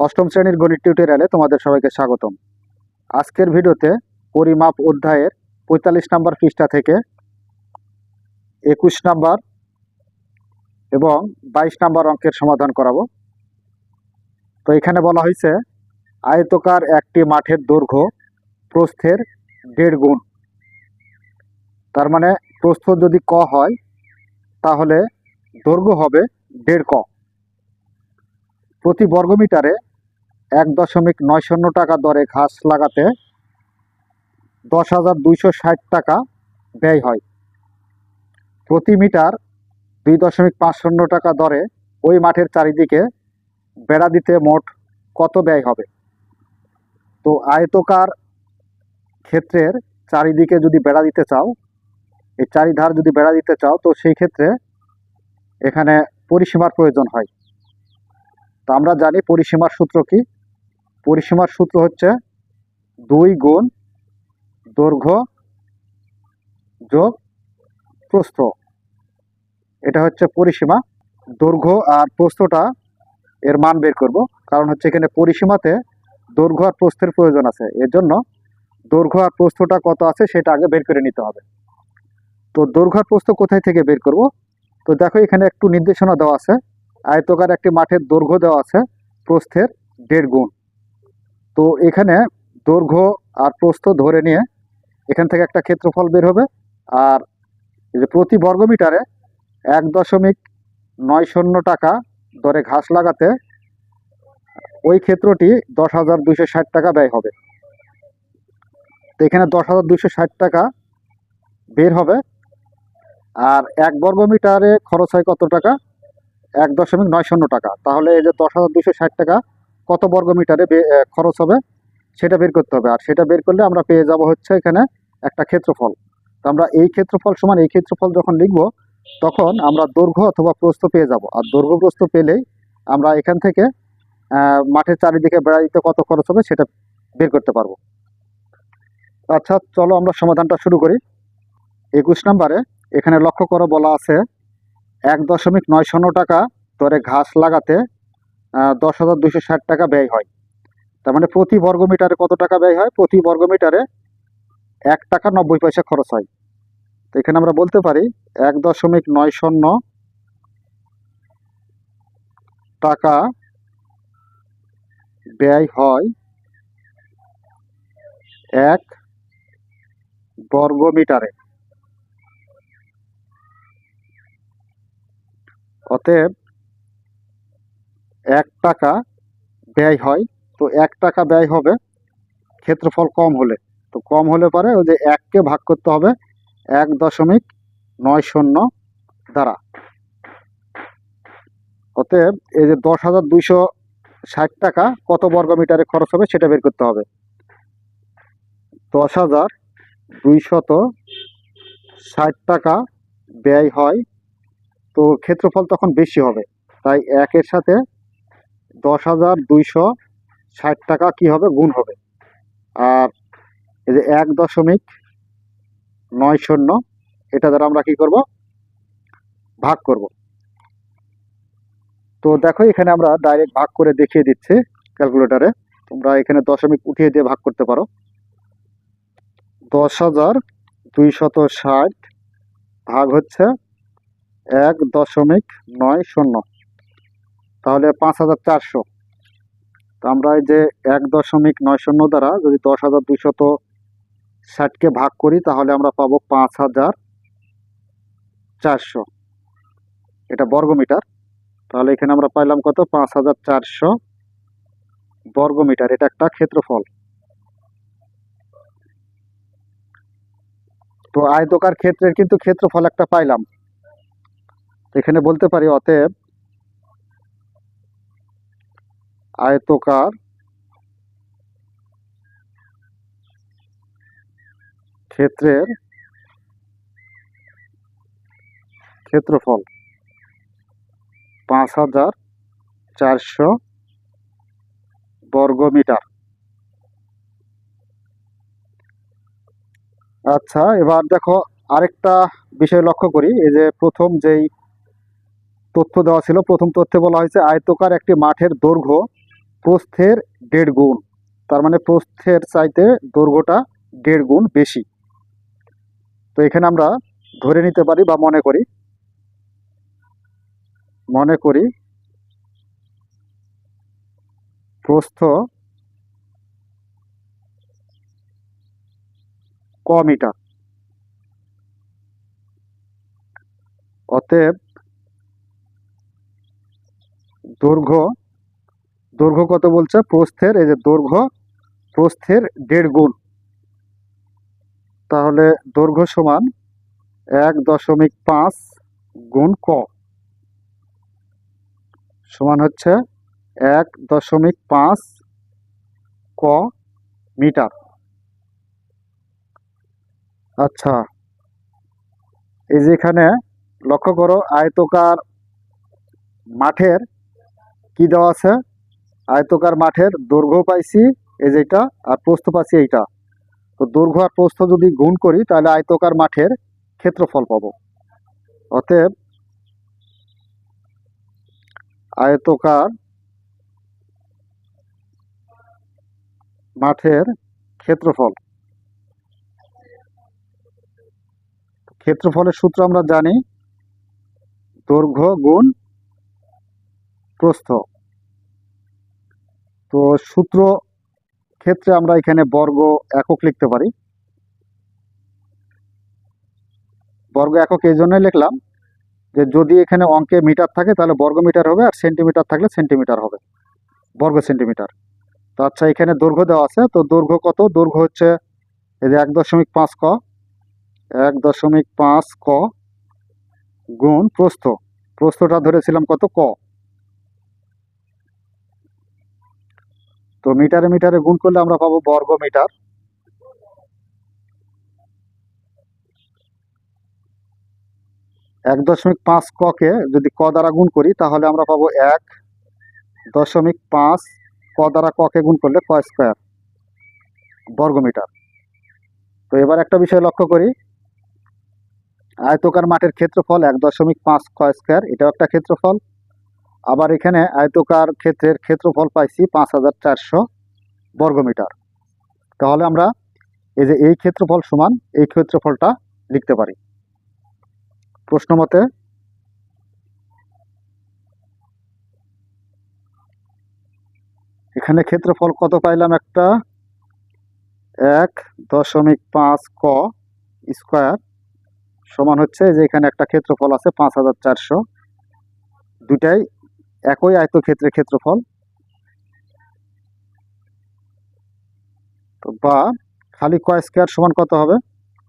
অষ্টম শ্রেণির গণিত টিউটোরিয়ালে তোমাদের সবাইকে স্বাগতম। আজকের ভিডিওতে পরিমাপ অধ্যায়ের পঁয়তাল্লিশ নম্বর পৃষ্ঠা থেকে একুশ নাম্বার এবং বাইশ নাম্বার অঙ্কের সমাধান করাবো। তো এখানে বলা হয়েছে, আয়তকার একটি মাঠের দৈর্ঘ্য প্রস্থের দেড় গুণ। তার মানে প্রস্থ যদি ক হয়, তাহলে দৈর্ঘ্য হবে দেড় ক। প্রতি বর্গমিটারে এক দশমিক নয় শূন্য টাকা দরে ঘাস লাগাতে দশ হাজার দুইশো ষাট টাকা ব্যয় হয়। প্রতি মিটার দুই দশমিক পাঁচ শূন্য টাকা দরে ওই মাঠের চারিদিকে বেড়া দিতে মোট কত ব্যয় হবে? তো আয়তকার ক্ষেত্রের চারিদিকে যদি বেড়া দিতে চাও, এই চারিধার যদি বেড়া দিতে চাও, তো সেই ক্ষেত্রে এখানে পরিসীমার প্রয়োজন হয়। তো আমরা জানি পরিসীমার সূত্র কি? পরিসীমার সূত্র হচ্ছে দুই গুণ দৈর্ঘ্য যোগ প্রস্থ। এটা হচ্ছে পরিসীমা। দৈর্ঘ্য আর প্রস্থটা এর মান বের করব। কারণ হচ্ছে এখানে পরিসীমাতে দৈর্ঘ্য আর প্রস্থের প্রয়োজন আছে। এর জন্য দৈর্ঘ্য আর প্রস্থটা কত আছে সেটা আগে বের করে নিতে হবে। তো দৈর্ঘ্য আর প্রস্থ কোথায় থেকে বের করব? তো দেখো এখানে একটু নির্দেশনা দেওয়া আছে। আয়তকার একটি মাঠের দৈর্ঘ্য দেওয়া আছে, প্রস্থের দেড় গুণ। তো এখানে দৈর্ঘ্য আর প্রস্থ ধরে নিয়ে এখান থেকে একটা ক্ষেত্রফল বের হবে। আর যে প্রতি বর্গমিটারে এক দশমিক নয় শূন্য টাকা দরে ঘাস লাগাতে ওই ক্ষেত্রটি দশ হাজার দুইশো ষাট টাকা ব্যয় হবে। তো এখানে দশ হাজার দুইশো ষাট টাকা বের হবে। আর এক বর্গমিটারে খরচ হয় কত টাকা? এক দশমিক নয় শূন্য টাকা। তাহলে এই যে দশ হাজার দুশো ষাট টাকা কত বর্গমিটারে বে- এ, খরচ হবে? সেটা বের করতে হবে। আর সেটা বের করলে আমরা পেয়ে যাব হচ্ছে এখানে একটা ক্ষেত্রফল। তো আমরা এই ক্ষেত্রফল সমান এই ক্ষেত্রফল যখন লিখব তখন আমরা দৈর্ঘ্য অথবা প্রস্থ পেয়ে যাব। আর দৈর্ঘ্য প্রস্থ পেলেই আমরা এখান থেকে মাঠের চারিদিকে বেড়া দিতে কত খরচ হবে সেটা বের করতে পারব। আচ্ছা চলো আমরা সমাধানটা শুরু করি। একুশ নম্বরে এখানে লক্ষ্য করো বলা আছে এক দশমিক নয় শূন্য টাকা দরে ঘাস লাগাতে দশ হাজার দুশো ষাট টাকা ব্যয় হয়। তার মানে প্রতি বর্গমিটারে কত টাকা ব্যয় হয়? প্রতি বর্গমিটারে এক টাকা নব্বই পয়সা খরচ হয়। তো এখানে আমরা বলতে পারি এক দশমিক নয় শূন্য টাকা ব্যয় হয় এক বর্গমিটারে অতএব এক টাকা ব্যয় হয়, তো এক টাকা ব্যয় হবে, ক্ষেত্রফল কম হলে। তো কম হলে পরে ওই যে এককে ভাগ করতে হবে, এক দশমিক নয় শূন্য দ্বারা। অতএব এই যে দশ হাজার দুইশো ষাট টাকা কত বর্গমিটারে খরচ হবে সেটা বের করতে হবে। দশ হাজার দুইশত ষাট টাকা ব্যয় হয় তো ক্ষেত্রফল তখন বেশি হবে। তাই একের সাথে দশ হাজার দুইশো ষাট টাকা কি হবে? গুণ হবে। আর এই যে এক দশমিক নয় শূন্য, এটা দ্বারা আমরা কি করব? ভাগ করব। তো দেখো, এখানে আমরা ডাইরেক্ট ভাগ করে দেখিয়ে দিচ্ছি ক্যালকুলেটারে তোমরা এখানে দশমিক উঠিয়ে দিয়ে ভাগ করতে পারো। দশ হাজার দুইশত ষাট ভাগ হচ্ছে এক দশমিক নয় শূন্য। তাহলে পাঁচ হাজার চারশো। তো আমরা এই যে এক দশমিক নয় শূন্য দ্বারা যদি দশ হাজার দুইশত ষাটকে ভাগ করি, তাহলে আমরা পাবো পাঁচ হাজার চারশো। এটা বর্গমিটার। তাহলে এখানে আমরা পাইলাম কত? পাঁচ হাজার চারশো বর্গমিটার। এটা একটা ক্ষেত্রফল। তো আয়তকার ক্ষেত্রের কিন্তু ক্ষেত্রফল একটা পাইলাম। এখানে বলতে পারি অতএব আয়তকার ক্ষেত্রের ক্ষেত্রফল পাঁচ হাজার চারশো বর্গমিটার আচ্ছা এবার দেখো আরেকটা বিষয় লক্ষ্য করি, এই যে প্রথম যেই তথ্য দেওয়া ছিল। প্রথম তথ্যে বলা হয়েছে, আয়তকার একটি মাঠের দৈর্ঘ্য প্রস্থের দেড় গুণ। তার মানে প্রস্থের চাইতে দৈর্ঘ্যটা দেড় গুণ বেশি। তো এখানে আমরা ধরে নিতে পারি বা মনে করি মনে করি প্রস্থ ক অতএব দৈর্ঘ্য দৈর্ঘ্য কত বলছে? প্রস্থের, এই যে দৈর্ঘ্য, প্রস্থের দেড় গুণ। তাহলে দৈর্ঘ্য সমান এক দশমিক পাঁচ গুণ ক। সমান হচ্ছে এক দশমিক পাঁচ ক মিটার। আচ্ছা এই যেখানে লক্ষ্য করো, আয়তকার মাঠের কি দেওয়া আছে? আয়তকার মাঠের দৈর্ঘ্য পাইছি, এই যেটা আর প্রস্থ পাইছি এইটা। তো দৈর্ঘ্য আর প্রস্থ যদি গুণ করি, তাহলে আয়তকার মাঠের ক্ষেত্রফল পাবো। অতএব, আয়তকার মাঠের ক্ষেত্রফল। ক্ষেত্রফলের সূত্র আমরা জানি, দৈর্ঘ্য গুণ প্রস্থ। তো সূত্র ক্ষেত্রে আমরা এখানে বর্গ একক লিখতে পারি। বর্গ একক এই জন্যই লিখলাম যে যদি এখানে অঙ্কে মিটার থাকে তাহলে বর্গ মিটার হবে আর সেন্টিমিটার থাকলে সেন্টিমিটার হবে। বর্গ সেন্টিমিটার। তো আচ্ছা এখানে দৈর্ঘ্য দেওয়া আছে। তো দৈর্ঘ্য কত? দৈর্ঘ্য হচ্ছে এই যে এক দশমিক পাঁচ ক। এক দশমিক পাঁচ ক গুণ প্রস্থ। প্রস্থটা ধরেছিলাম কত? ক। তো মিটারে মিটারে গুণ করলে আমরা পাবো বর্গ মিটার এক দশমিক পাঁচ ককে যদি ক দ্বারা গুণ করি, তাহলে আমরা পাবো এক দশমিক পাঁচ ক দ্বারা ককে গুণ করলে ক স্কোয়ার বর্গমিটার। তো এবার একটা বিষয় লক্ষ্য করি। আয়তকার মাঠের ক্ষেত্রফল এক দশমিক পাঁচ ক স্কোয়ার, এটাও একটা ক্ষেত্রফল। আবার এখানে আয়তকার ক্ষেত্রের ক্ষেত্রফল পাইছি পাঁচ হাজার চারশো বর্গমিটার তাহলে আমরা এই যে এই ক্ষেত্রফল সমান, এই ক্ষেত্রফলটা লিখতে পারি। প্রশ্ন মতে এখানে ক্ষেত্রফল কত পাইলাম একটা? এক দশমিক পাঁচ ক স্কোয়ার সমান হচ্ছে যে এখানে একটা ক্ষেত্রফল আছে পাঁচ হাজার চারশো। দুটাই একই আয়তক্ষেত্রের ক্ষেত্রফল। তো বা, খালি ক স্কোয়ার সমান কত হবে?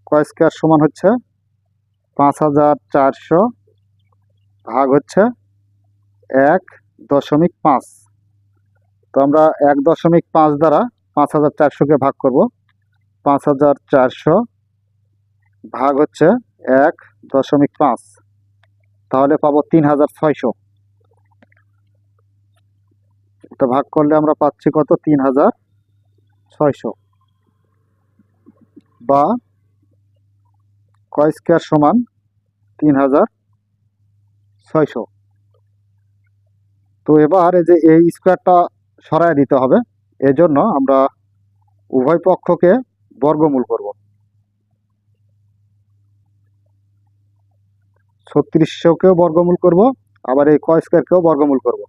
ক স্কোয়ার সমান হচ্ছে পাঁচ হাজার চারশো ভাগ হচ্ছে এক দশমিক পাঁচ। তো আমরা এক দশমিক পাঁচ দ্বারা পাঁচ হাজার চারশোকে ভাগ করব। পাঁচ হাজার চারশো ভাগ হচ্ছে এক দশমিক পাঁচ। তাহলে পাবো তিন হাজার ছয়শো। এটা ভাগ করলে আমরা পাচ্ছি কত? তিন হাজার ছয়শো। বা কয় স্কোয়ার সমান? তিন হাজার ছয়শো। তো এবার এই যে এই স্কোয়ারটা সরায় দিতে হবে, এজন্য আমরা উভয় পক্ষকে বর্গমূল করব। ছত্রিশশোকেও বর্গমূল করব, আবার এই ক স্কোয়ারকেও বর্গমূল করব।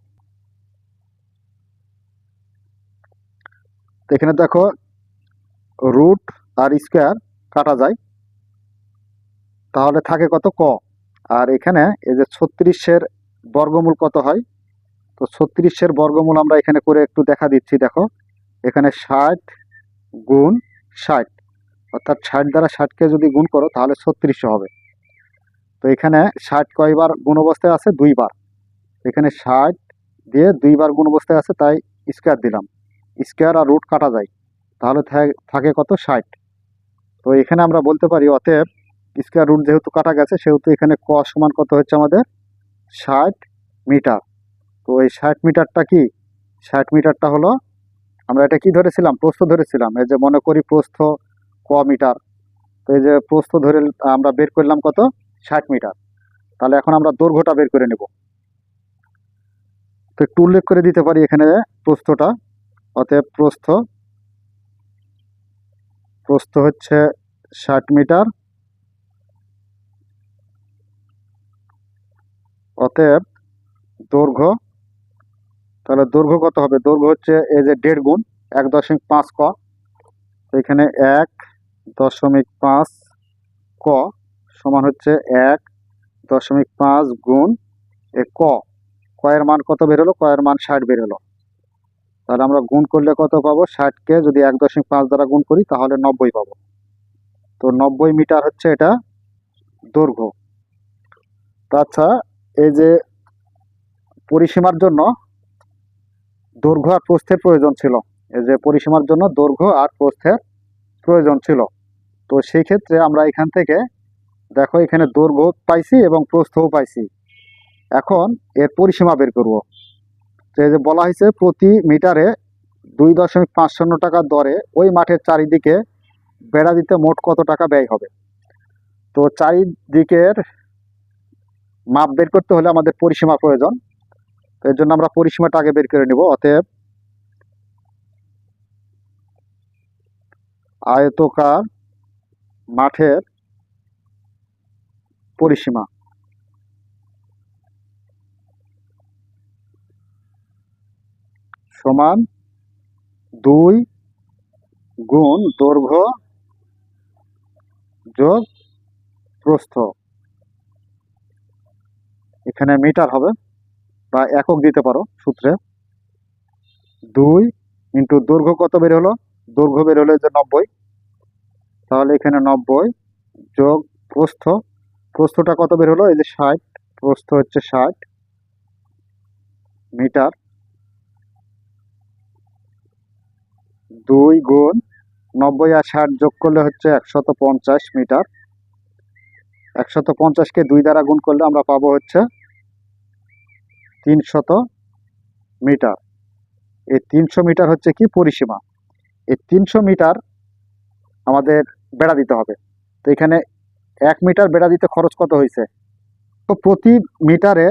তো এখানে দেখো রুট আর স্কোয়ার কাটা যায়। তাহলে থাকে কত ক। আর এখানে এই যে ছত্রিশের বর্গমূল কত হয়? তো ছত্রিশের বর্গমূল আমরা এখানে করে একটু দেখা দিচ্ছি, দেখো। এখানে ষাট গুণ ষাট। অর্থাৎ ষাট দ্বারা ষাটকে যদি গুণ করো, তাহলে ছত্রিশশো হবে। তো এখানে ষাট কয়বার গুণ অবস্থায় আছে? দুইবার। এখানে ষাট দিয়ে দুইবার গুণ অবস্থায় আছে, তাই স্কোয়ার দিলাম। স্কোয়ার আর রুট কাটা যায়, তাহলে থাকে কত? ষাট। তো এখানে আমরা বলতে পারি অতএব স্কোয়ার রুট যেহেতু কাটা গেছে, সেহেতু এখানে ক সমান কত হচ্ছে আমাদের? ষাট মিটার। তো এই ষাট মিটারটা কি? ষাট মিটারটা হলো, আমরা এটা কি ধরেছিলাম? প্রস্থ ধরেছিলাম। এই যে মনে করি প্রস্থ ক মিটার। তো এই যে প্রস্থ ধরে আমরা বের করলাম কত? ষাট মিটার। তাহলে এখন আমরা দৈর্ঘ্যটা বের করে নেব। তো একটু উল্লেখ করে দিতে পারি এখানে প্রস্থটা। অতএব প্রস্থ। প্রস্থ হচ্ছে ষাট মিটার। অতএব দৈর্ঘ্য, তাহলে দৈর্ঘ্য কত হবে? দৈর্ঘ্য হচ্ছে এই যে দেড় গুণ, এক দশমিক পাঁচ ক। এখানে এক দশমিক পাঁচ ক সমান হচ্ছে এক দশমিক পাঁচ গুণ এ ক। কয়ের মান কত বের হলো? কয়ের মান ষাট বের হলো। তাহলে আমরা গুণ করলে কত পাবো? ষাটকে যদি এক দশমিক পাঁচ দ্বারা গুণ করি, তাহলে নব্বই পাবো। তো নব্বই মিটার হচ্ছে এটা দৈর্ঘ্য। আচ্ছা এই যে পরিসীমার জন্য দৈর্ঘ্য আর প্রস্থের প্রয়োজন ছিল। এই যে পরিসীমার জন্য দৈর্ঘ্য আর প্রস্থের প্রয়োজন ছিল। তো সেই ক্ষেত্রে আমরা এখান থেকে দেখো এখানে দৈর্ঘ্য পাইছি এবং প্রস্থও পাইছি। এখন এর পরিসীমা বের করব। এই যে বলা হয়েছে প্রতি মিটারে দুই দশমিক পাঁচ শূন্য টাকা দরে ওই মাঠের চারিদিকে বেড়া দিতে মোট কত টাকা ব্যয় হবে? তো চারিদিকের মাপ বের করতে হলে আমাদের পরিসীমা প্রয়োজন। তো এর জন্য আমরা পরিসীমাটা আগে বের করে নিব। অতএব আয়তকার মাঠের পরিসীমা। সমান দুই গুণ দৈর্ঘ্য যোগ প্রস্থ। এখানে মিটার হবে বা একক দিতে পারো সূত্রে। দুই ইন্টু দৈর্ঘ্য কত বের হলো? দৈর্ঘ্য বের হলো যে নব্বই। তাহলে এখানে নব্বই যোগ প্রস্থ। প্রস্থটা কত বের হলো? এই যে ষাট, প্রস্থ হচ্ছে ষাট মিটার। দুই গুণ নব্বই আর ষাট যোগ করলে হচ্ছে একশত পঞ্চাশ মিটার। একশত পঞ্চাশকে দুই দ্বারা গুণ করলে আমরা পাবো হচ্ছে তিনশত মিটার। এই তিনশো মিটার হচ্ছে কি পরিসীমা? এই তিনশো মিটার আমাদের বেড়া দিতে হবে। তো এখানে এক মিটার বেড়া দিতে খরচ কত হয়েছে তো প্রতি মিটারে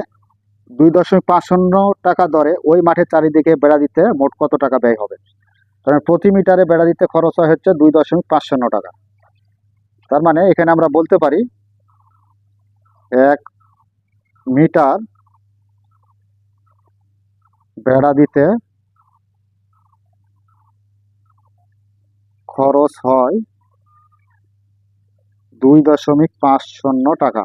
দুই দশমিক পাঁচ শূন্য টাকা দরে ওই মাঠের চারিদিকে বেড়া দিতে মোট কত টাকা ব্যয় হবে? কারণ প্রতি মিটারে বেড়া দিতে খরচ হয় হচ্ছে দুই দশমিক পাঁচ টাকা। তার মানে এখানে আমরা বলতে পারি এক মিটার বেড়া দিতে খরচ হয় দুই দশমিক পাঁচ টাকা।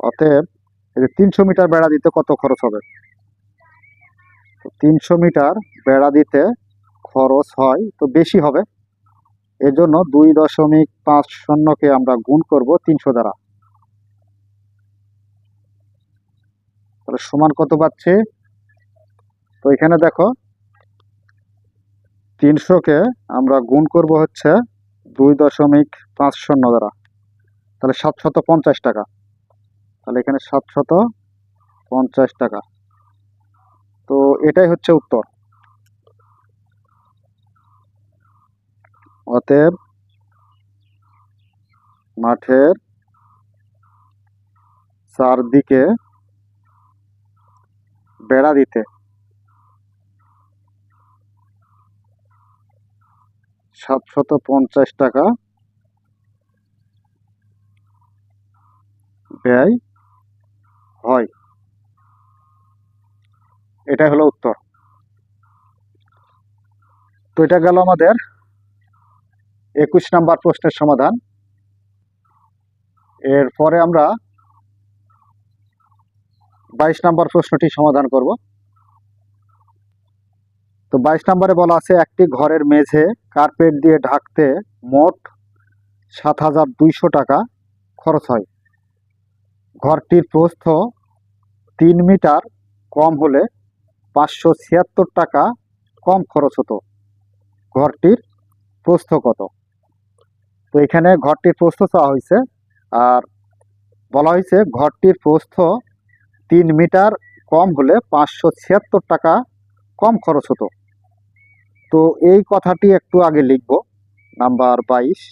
অতএব তিনশো মিটার বেড়া দিতে কত খরচ হবে? তিনশো মিটার বেড়া দিতে খরচ হয়, তো বেশি হবে। এজন্য দুই দশমিক পাঁচ শূন্যকে আমরা গুণ করব তিনশো দ্বারা। তাহলে সমান কত পাচ্ছি? তো এখানে দেখো, তিনশোকে আমরা গুণ করব হচ্ছে দুই দশমিক পাঁচ শূন্য দ্বারা। তাহলে সাতশত পঞ্চাশ টাকা। তাহলে এখানে সাতশত পঞ্চাশ টাকা। তো এটাই হচ্ছে উত্তর। অতএব মাঠের চারদিকে বেড়া দিতে। সাতশত পঞ্চাশ টাকা ব্যয় হয়। এটাই হলো উত্তর। তো এটা গেল আমাদের একুশ নাম্বার প্রশ্নের সমাধান। এরপরে আমরা বাইশ নাম্বার প্রশ্নটি সমাধান করব। তো বাইশ নম্বরে বলা আছে, একটি ঘরের মেঝে কার্পেট দিয়ে ঢাকতে মোট সাত হাজার দুইশো টাকা খরচ হয়। ঘরটির প্রস্থ তিন মিটার কম হলে পাঁচশো ছিয়াত্তর টাকা কম খরচ হতো। ঘরটির প্রস্থ কত? তো এখানে ঘরটির প্রস্থ চাওয়া হয়েছে আর বলা হয়েছে ঘরটির প্রস্থ তিন মিটার কম হলে পাঁচশো ছিয়াত্তর টাকা কম খরচ হতো। তো এই কথাটি একটু আগে লিখব। নাম্বার বাইশ।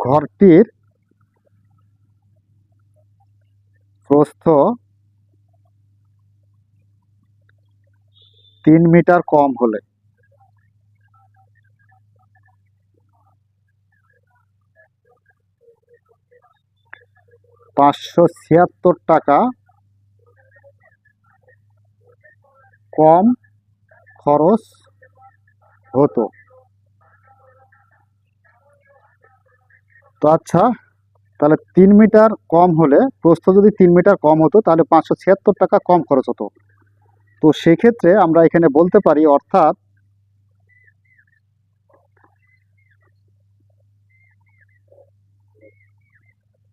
ঘরটির প্রস্থ তিন মিটার কম হলে। পাঁচশো ছিয়াত্তর টাকা কম খরচ হতো। তো আচ্ছা তাহলে তিন মিটার কম হলে, প্রস্থ যদি তিন মিটার কম হতো, তাহলে পাঁচশো ছিয়াত্তর টাকা কম খরচ হতো। তো সেক্ষেত্রে আমরা এখানে বলতে পারি, অর্থাৎ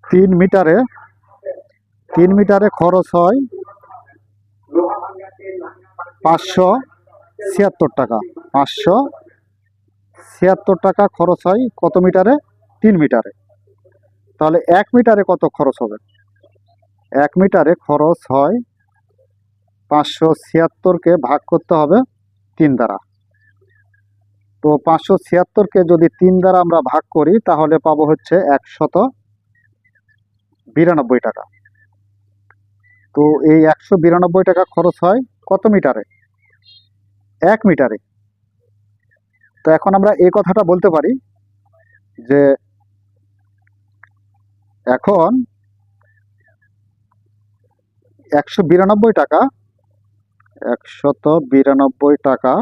তিন মিটারে তিন মিটারে খরচ হয় পাঁচশো ছিয়াত্তর টাকা। পাঁচশো ছিয়াত্তর টাকা খরচ হয় কত মিটারে? তিন মিটারে। তাহলে এক মিটারে কত খরচ হবে? এক মিটারে খরচ হয় পাঁচশো ছিয়াত্তরকে ভাগ করতে হবে তিন দ্বারা। তো পাঁচশো ছিয়াত্তরকে যদি তিন দ্বারা আমরা ভাগ করি, তাহলে পাবো হচ্ছে একশত বিরানব্বই টাকা। তো এই একশো বিরানব্বই টাকা খরচ হয় কত মিটারে? এক মিটারে। তো এখন আমরা এই কথাটা বলতে পারি যে এখন একশো বিরানব্বই টাকা একশত বিরানব্বই টাকা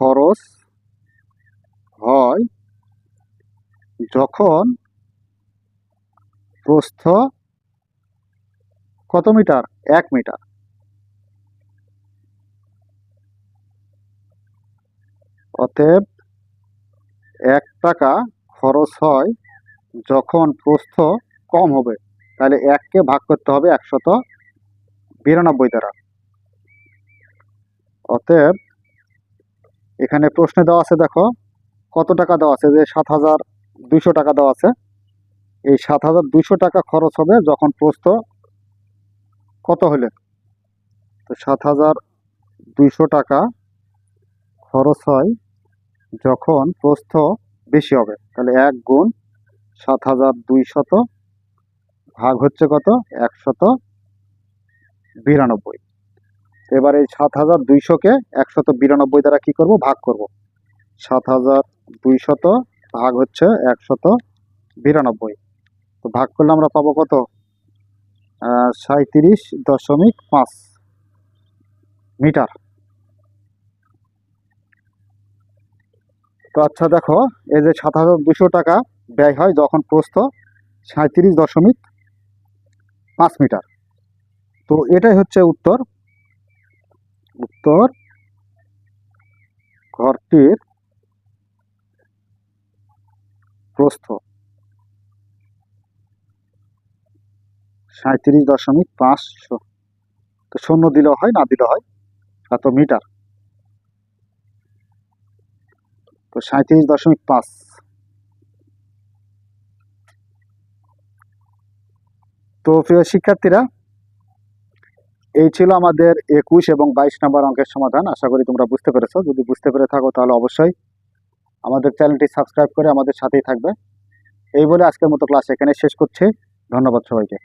খরচ হয় যখন প্রস্থ কত মিটার? এক মিটার। অতএব এক টাকা খরচ হয় যখন প্রস্থ কম হবে, তাহলে এককে ভাগ করতে হবে একশত বিরানব্বই দ্বারা। অতএব, এখানে প্রশ্নে দেওয়া আছে, দেখো, কত টাকা দেওয়া আছে? যে সাত হাজার দুইশো টাকা দেওয়া আছে। এই সাত হাজার দুইশো টাকা খরচ হবে যখন প্রস্থ কত হলে? তো সাত হাজার দুইশো টাকা খরচ হয় যখন প্রস্থ বেশি হবে। তাহলে এক গুণ সাত হাজার দুইশত ভাগ হচ্ছে কত? একশত বিরানব্বই। এবার এই সাত হাজার দুইশোকে একশত বিরানব্বই দ্বারা কি করব? ভাগ করব। সাত হাজার দুইশত ভাগ হচ্ছে একশত বিরানব্বই। তো ভাগ করলে আমরা পাবো কত? সাঁত্রিশ দশমিক পাঁচ মিটার। তো আচ্ছা দেখো, এই যে সাত হাজার দুশো টাকা ব্যয় হয় যখন প্রস্থ সাঁত্রিশ দশমিক পাঁচ মিটার। তো এটাই হচ্ছে উত্তর। উত্তর ঘরটির প্রস্থ সাঁত্রিশ দশমিক পাঁচশো তো শূন্য দিলেও হয়, না দিলেও হয়, এত মিটার। তো সাঁত্রিশ দশমিক পাঁচ। তো প্রিয় শিক্ষার্থীরা এই ছিল আমাদের একুশ এবং বাইশ নম্বর অঙ্কের সমাধান। আশা করি তোমরা বুঝতে পেরেছ। যদি বুঝতে পেরে থাকো, তাহলে অবশ্যই আমাদের চ্যানেলটি সাবস্ক্রাইব করে আমাদের সাথেই থাকবে। এই বলে আজকের মতো ক্লাস এখানে শেষ করছি। ধন্যবাদ সবাইকে।